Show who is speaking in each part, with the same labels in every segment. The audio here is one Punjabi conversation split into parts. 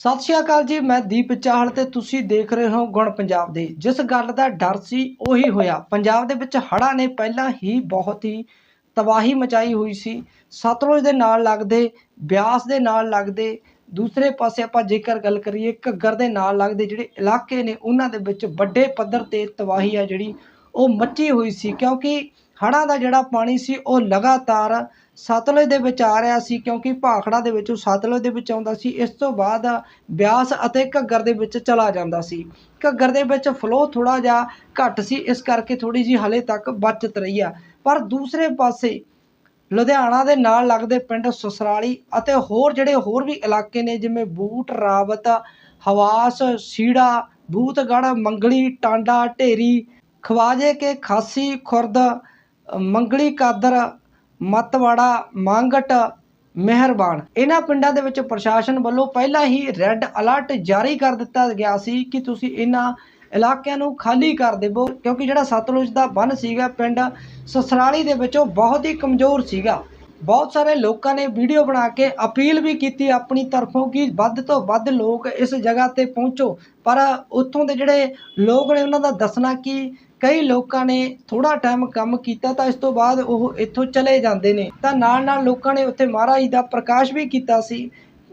Speaker 1: ਸਤਿ ਸ਼੍ਰੀ ਅਕਾਲ ਜੀ, ਮੈਂ ਦੀਪ ਚਾਹਲ ਤੇ ਤੁਸੀਂ ਦੇਖ ਰਹੇ ਹੋ ਗੁਣ ਪੰਜਾਬ ਦੇ। ਜਿਸ ਗੱਲ ਦਾ ਡਰ ਸੀ, ਉਹੀ ਹੋਇਆ। ਪੰਜਾਬ ਦੇ ਵਿੱਚ ਹੜ੍ਹਾਂ ਨੇ ਪਹਿਲਾਂ ਹੀ ਬਹੁਤ ਹੀ ਤਬਾਹੀ ਮਚਾਈ ਹੋਈ ਸੀ। ਸਤਲੁਜ ਦੇ ਨਾਲ ਲੱਗਦੇ, ਬਿਆਸ ਦੇ ਨਾਲ ਲੱਗਦੇ, ਦੂਸਰੇ ਪਾਸੇ ਆਪਾਂ ਜੇਕਰ ਗੱਲ ਕਰੀਏ, ਘੱਗਰ ਦੇ ਨਾਲ ਲੱਗਦੇ ਜਿਹੜੇ ਇਲਾਕੇ ਨੇ, ਉਹਨਾਂ ਦੇ ਵਿੱਚ ਵੱਡੇ ਪੱਧਰ ਤੇ ਤਬਾਹੀ ਆ ਜਿਹੜੀ, ਉਹ ਮੱਚੀ ਹੋਈ ਸੀ। ਕਿਉਂਕਿ ਹੜ੍ਹਾਂ ਦਾ ਜਿਹੜਾ ਪਾਣੀ ਸੀ, ਉਹ ਲਗਾਤਾਰ ਸਤਲੁਜ ਦੇ ਵਿੱਚ ਆ ਰਿਹਾ ਸੀ ਕਿਉਂਕਿ ਭਾਖੜਾ ਦੇ ਵਿੱਚੋਂ ਸਤਲੁਜ ਦੇ ਵਿੱਚ ਆਉਂਦਾ ਸੀ, ਇਸ ਤੋਂ ਬਾਅਦ ਬਿਆਸ ਅਤੇ ਘੱਗਰ ਦੇ ਵਿੱਚ ਚਲਾ ਜਾਂਦਾ ਸੀ। ਘੱਗਰ ਦੇ ਵਿੱਚ ਫਲੋ ਥੋੜਾ ਜਿਹਾ ਘੱਟ ਸੀ, ਇਸ ਕਰਕੇ ਥੋੜੀ ਜੀ ਹਲੇ ਤੱਕ ਬਚਤ ਰਹੀ ਆ। ਪਰ ਦੂਸਰੇ ਪਾਸੇ ਲੁਧਿਆਣਾ ਦੇ ਨਾਲ ਲੱਗਦੇ ਪਿੰਡ ਸੁਸਰਾਲੀ ਅਤੇ ਹੋਰ ਜਿਹੜੇ ਹੋਰ ਵੀ ਇਲਾਕੇ ਨੇ, ਜਿਵੇਂ ਬੂਟ, ਰਾਵਤ, ਹਵਾਸ, ਸੀੜਾ, ਬੂਤਗੜ੍ਹ, ਮੰਗਲੀ, ਟਾਂਡਾ, ਢੇਰੀ, ਖਵਾਜੇ ਕੇ ਖਾਸੀ, ਖੁਰਦ ਮੰਗਲੀ, ਕਾਦਰ ਮਤਵਾੜਾ, ਮੰਗਟ, ਮਿਹਰਬਾਨ। ਇਹਨਾਂ ਪਿੰਡਾਂ ਦੇ ਵਿੱਚ ਪ੍ਰਸ਼ਾਸਨ ਵੱਲੋਂ ਪਹਿਲਾਂ ਹੀ ਰੈੱਡ ਅਲਰਟ ਜਾਰੀ ਕਰ ਦਿੱਤਾ ਗਿਆ ਸੀ ਕਿ ਤੁਸੀਂ ਇਹਨਾਂ ਇਲਾਕਿਆਂ ਨੂੰ ਖਾਲੀ ਕਰ ਦੇਵੋ, ਕਿਉਂਕਿ ਜਿਹੜਾ ਸਤਲੁਜ ਦਾ ਬੰਨ ਸੀਗਾ, ਪਿੰਡ ਸਸਰਾਲੀ ਦੇ ਵਿੱਚੋਂ ਬਹੁਤ ਹੀ ਕਮਜ਼ੋਰ ਸੀਗਾ। ਬਹੁਤ ਸਾਰੇ ਲੋਕਾਂ ਨੇ ਵੀਡੀਓ ਬਣਾ ਕੇ ਅਪੀਲ ਵੀ ਕੀਤੀ ਆਪਣੀ ਤਰਫੋਂ ਕਿ ਵੱਧ ਤੋਂ ਵੱਧ ਲੋਕ ਇਸ ਜਗ੍ਹਾ ਤੇ ਪਹੁੰਚੋ। ਪਰ ਉੱਥੋਂ ਦੇ ਜਿਹੜੇ ਲੋਕ ਨੇ, ਉਹਨਾਂ ਦਾ ਦੱਸਣਾ ਕਿ ਕਈ ਲੋਕਾਂ ਨੇ ਥੋੜਾ ਟਾਈਮ ਕੰਮ ਕੀਤਾ ਤਾਂ ਇਸ ਤੋਂ ਬਾਅਦ ਉਹ ਇੱਥੋਂ ਚਲੇ ਜਾਂਦੇ ਨੇ। ਤਾਂ ਨਾਲ ਨਾਲ ਲੋਕਾਂ ਨੇ ਉੱਥੇ ਮਹਾਰਾਜ ਦਾ ਪ੍ਰਕਾਸ਼ ਵੀ ਕੀਤਾ ਸੀ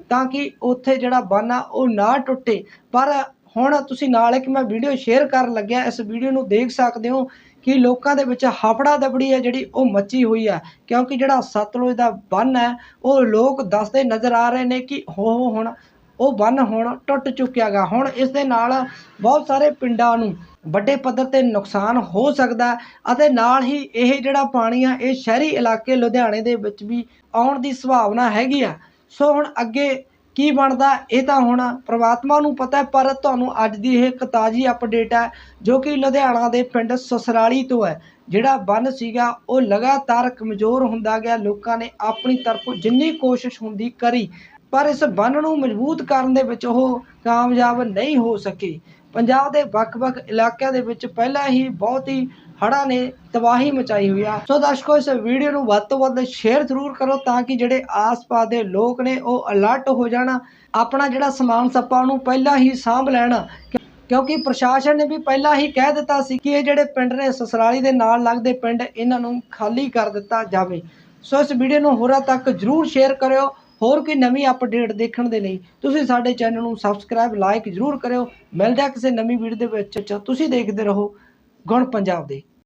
Speaker 1: ਤਾਂ ਕਿ ਉੱਥੇ ਜਿਹੜਾ ਬੰਨ ਆ ਉਹ ਨਾ ਟੁੱਟੇ। ਪਰ ਹੁਣ ਤੁਸੀਂ ਨਾਲ ਇੱਕ ਮੈਂ ਵੀਡੀਓ ਸ਼ੇਅਰ ਕਰਨ ਲੱਗਿਆ। ਇਸ ਵੀਡੀਓ ਨੂੰ ਦੇਖ ਸਕਦੇ ਹੋ ਕਿ ਲੋਕਾਂ ਦੇ ਵਿੱਚ ਹਫੜਾ ਦਬੜੀ ਹੈ ਜਿਹੜੀ ਉਹ ਮੱਚੀ ਹੋਈ ਹੈ। ਕਿਉਂਕਿ ਜਿਹੜਾ ਸਤਲੁਜ ਦਾ ਬੰਨ ਹੈ, ਉਹ ਲੋਕ ਦੱਸਦੇ ਨਜ਼ਰ ਆ ਰਹੇ ਨੇ ਕਿ ਹੋ ਹੁਣ ਉਹ ਬੰਨ ਹੁਣ ਟੁੱਟ ਚੁੱਕਿਆਗਾ ਹੁਣ ਇਸ ਦੇ ਨਾਲ ਬਹੁਤ ਸਾਰੇ ਪਿੰਡਾਂ ਨੂੰ ਵੱਡੇ ਪੱਧਰ ਤੇ ਨੁਕਸਾਨ ਹੋ ਸਕਦਾ ਅਤੇ ਨਾਲ ਹੀ ਇਹ ਜਿਹੜਾ ਪਾਣੀ ਆ, ਇਹ ਸ਼ਹਿਰੀ ਇਲਾਕੇ ਲੁਧਿਆਣੇ ਦੇ ਵਿੱਚ ਵੀ ਆਉਣ ਦੀ ਸੰਭਾਵਨਾ ਹੈਗੀ ਆ। ਸੋ ਹੁਣ ਅੱਗੇ ਕੀ ਬਣਦਾ, ਇਹ ਤਾਂ ਹੁਣ ਪ੍ਰਮਾਤਮਾ ਨੂੰ ਪਤਾ ਪਰ ਤੁਹਾਨੂੰ ਅੱਜ ਦੀ ਇਹ ਇੱਕ ਤਾਜ਼ੀ ਅਪਡੇਟ ਹੈ, ਜੋ ਕਿ ਲੁਧਿਆਣਾ ਦੇ ਪਿੰਡ ਸਸਰਾਲੀ ਤੋਂ ਹੈ। ਜਿਹੜਾ ਬੰਨ ਸੀਗਾ, ਉਹ ਲਗਾਤਾਰ ਕਮਜ਼ੋਰ ਹੁੰਦਾ ਗਿਆ। ਲੋਕਾਂ ਨੇ ਆਪਣੀ ਤਰਫੋਂ ਜਿੰਨੀ ਕੋਸ਼ਿਸ਼ ਹੁੰਦੀ ਕਰੀ ਪਰ ਇਸ ਬੰਨ ਨੂੰ ਮਜ਼ਬੂਤ ਕਰਨ ਦੇ ਵਿੱਚ ਉਹ ਕਾਮਯਾਬ ਨਹੀਂ ਹੋ ਸਕੇ। ਪੰਜਾਬ ਦੇ ਵੱਖ-ਵੱਖ ਇਲਾਕਿਆਂ ਦੇ ਵਿੱਚ ਪਹਿਲਾਂ ਹੀ ਬਹੁਤ ਹੀ ਹੜ੍ਹਾਂ ਨੇ ਤਬਾਹੀ ਮਚਾਈ ਹੋਈ ਆ। ਸੋ ਦਰਸ਼ਕੋ, ਇਸ ਵੀਡੀਓ ਨੂੰ ਵੱਧ ਤੋਂ ਵੱਧ ਸ਼ੇਅਰ ਜ਼ਰੂਰ ਕਰੋ ਤਾਂ ਕਿ ਜਿਹੜੇ ਆਸ-ਪਾਸ ਦੇ ਲੋਕ ਨੇ ਉਹ ਅਲਰਟ ਹੋ ਜਾਣ। ਆਪਣਾ ਜਿਹੜਾ ਸਮਾਨ ਸੱਪਾ ਉਹਨੂੰ ਪਹਿਲਾਂ ਹੀ ਸਾਂਭ ਲੈਣ। ਕਿਉਂਕਿ ਪ੍ਰਸ਼ਾਸਨ ਨੇ ਵੀ ਪਹਿਲਾਂ ਹੀ ਕਹਿ ਦਿੱਤਾ ਸੀ ਕਿ ਇਹ ਜਿਹੜੇ ਪਿੰਡ ਨੇ, ਸਸਰਾਲੀ ਦੇ ਨਾਲ ਲੱਗਦੇ ਪਿੰਡ, ਇਹਨਾਂ ਨੂੰ ਖਾਲੀ ਕਰ ਦਿੱਤਾ ਜਾਵੇ। ਸੋ ਇਸ ਵੀਡੀਓ ਨੂੰ ਹੋਰਾਂ ਤੱਕ ਜਰੂਰ ਸ਼ੇਅਰ ਕਰਿਓ। ਹੋਰ ਕੋਈ ਨਵੀਂ ਅਪਡੇਟ ਦੇਖਣ ਦੇ ਲਈ ਤੁਸੀਂ ਸਾਡੇ ਚੈਨਲ ਨੂੰ ਸਬਸਕ੍ਰਾਈਬ ਲਾਈਕ ਜਰੂਰ ਕਰਿਓ। ਮਿਲਦੇ ਹਾਂ ਕਿਸੇ ਨਵੀਂ ਵੀਡੀਓ ਦੇ ਵਿੱਚ ਤੁਸੀਂ ਦੇਖਦੇ ਰਹੋ। ਗੁਣ ਪੰਜਾਬ ਦੇ।